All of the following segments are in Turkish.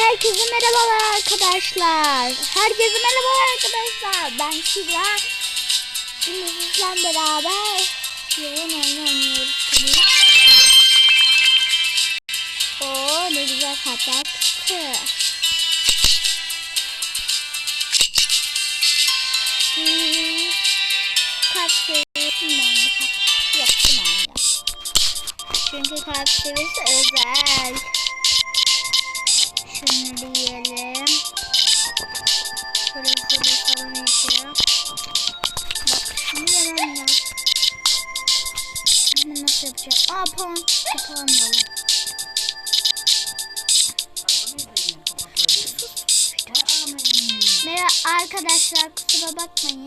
Herkese merhabalar arkadaşlar. Herkese merhabalar arkadaşlar. Ben Kübra. Şimdi sizlerle beraber yoğun oyun oynuyoruz. Oo ne güzel kartlar çıktı. Hmm, Kart seviyesinden mi? Yok tamam ya. Çünkü kart seviyesi özel. Şunları yiyelim. Şöyle şöyle basalım iyice. Bak şunu yemem lazım. Hemen nasıl yapacağım? Aa puan. Puan alalım. Merhaba arkadaşlar kusura bakmayın.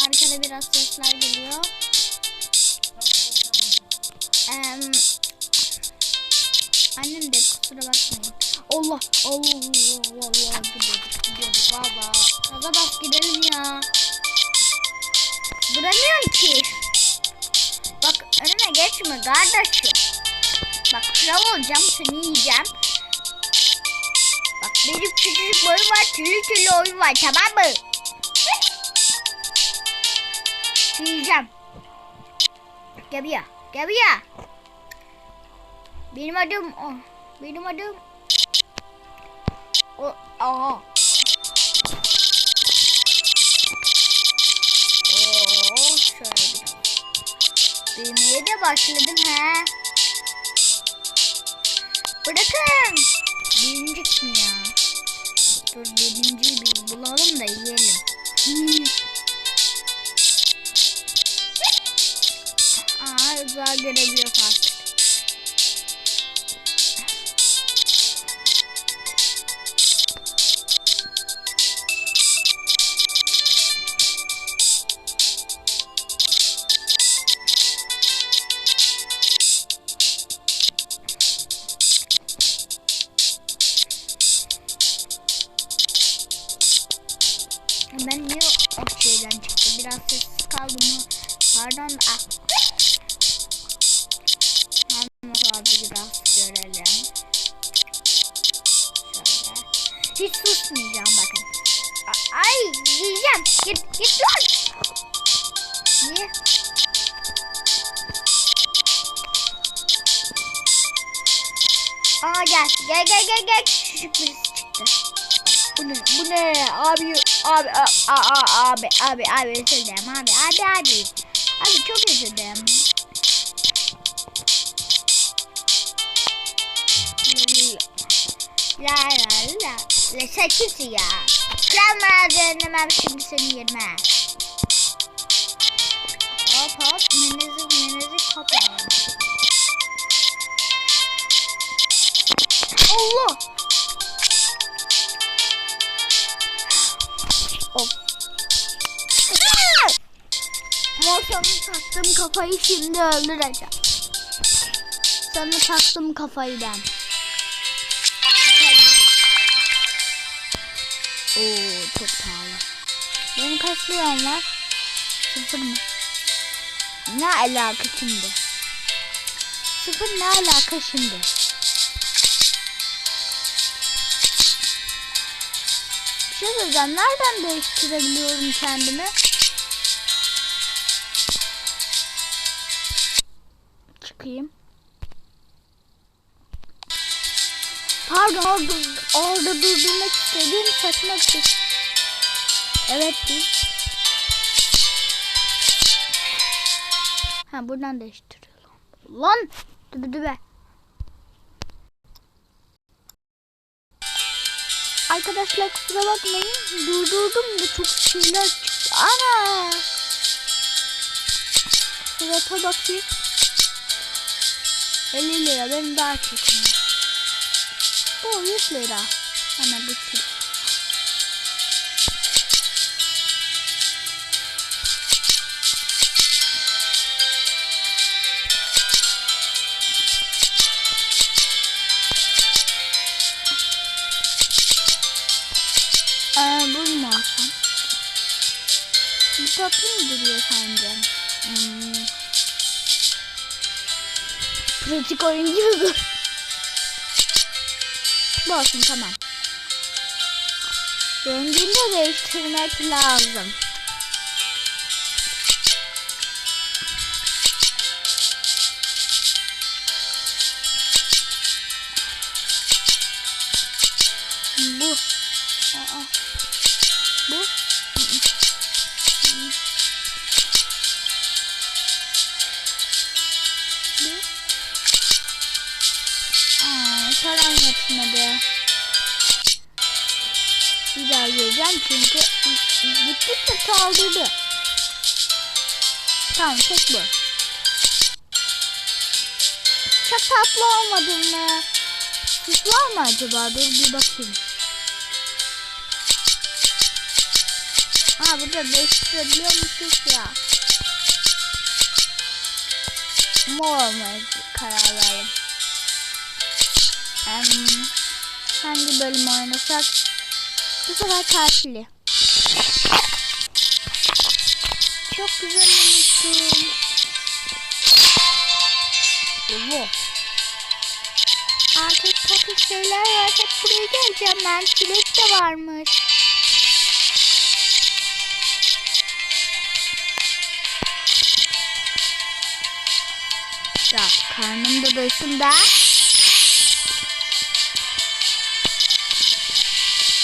Arkada biraz sesler geliyor. Em, annem de kusura bakmayın. Allah Allah Allah Allah gidiyoruz valla. Gaza bas gidelim ya. Duramıyorum ki. Bak önüme geçme kardeşim. Bak kral olacağım seni yiyeceğim. Bak benim küçücük boyum var türlü türlü oyun var tamam mı? Yiyeceğim. Gel buraya. Gel buraya. Benim adım o. Benim adım o. Aha. Oo, şöyle. Büyümeye de başladım he. Bırakın. Büyüyecek mi ya? Dur birinciyi bir bulalım da yiyelim. Aa, güzel görebiliyoruz şeyden çıktı? Biraz sessiz kaldım mı? Pardon. Ah. Hemen abi biraz görelim. Şöyle. Hiç susmayacağım bakın. Ay yiyeceğim. Git git lan. Niye? Aa gel gel gel gel gel. Küçücük birisi çıktı. Bu ne? Bu ne? Abi, abi, a- abi, abi, abi, özür dilerim abi, abi, abi. Abi çok özür dilerim. La la la. La sakız ya. Kral mağazanı ben şimdi seni yerim Morsanı taktım kafayı şimdi öldüreceğim. Sana taktım kafayı ben. Oo çok pahalı. Benim kaç liram var? Sıfır mı? Ne alaka şimdi? Sıfır ne alaka şimdi? Bir şey söyleyeceğim. Nereden değiştirebiliyorum kendimi? Çıkayım. Pardon orada, orada durdurmak istediğim saçma bir şey. Evet değil. Ha buradan değiştiriyor. Lan! Dübe dübe. Arkadaşlar kusura bakmayın. Durdurdum da çok şeyler çıktı. Ana! Surata bakayım. 50 lira benim daha çok. Bu 100 lira. Hemen bu çift. Ee, bunu mu alsam? Bu tatlı mı duruyor sence? Hmm. Pratik oyun gibi bu. Olsun tamam. Rengini de değiştirmek lazım. Bu. Aa. Bu. Aa, param yetmedi. Bir daha geleceğim çünkü gittikçe saldırdı. Tamam tek bu. Çok tatlı olmadın mı? Süs var mı acaba? Dur bir bakayım. Aa burada değiştirebiliyormuşuz ya. Mor olmaya karar verdim. Em, hangi bölüm oynasak? Bu sefer tatili. Çok güzel olmuşsun. Bu. Artık tatlı şeyler var. Hep buraya geleceğim ben. Çilek de varmış. Ya karnım da doysun da.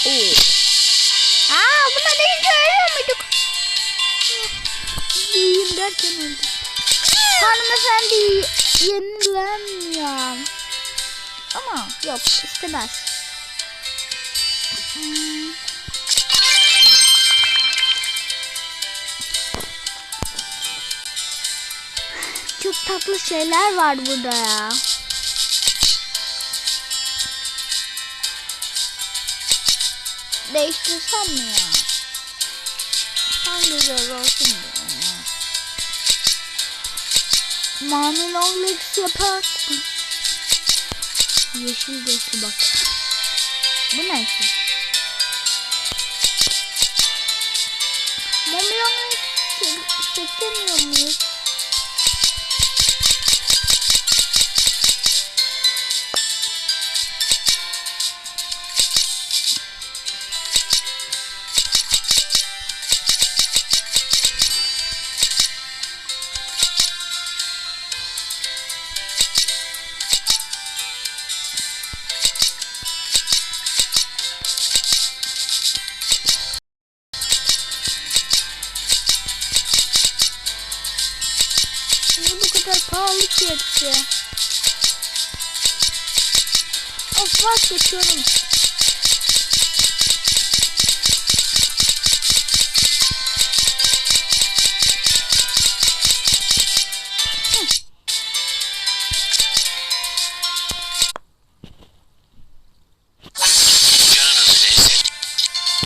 Oo. Aa buna ne görüyor muyduk? Yiyeyim derken öldüm. Hanımefendi yenilenmiyor. Ama yok istemez. Hmm. Çok tatlı şeyler var burada ya. Değiştirsem mi ya? Hangi göz olsun diyorum ya. Mavi long legs yapar mı? Yeşil gözlü bak. Bu ne ki? Mavi long legs seçemiyor muyuz? Kadar pahalı ki hepsi? Of vazgeçiyorum.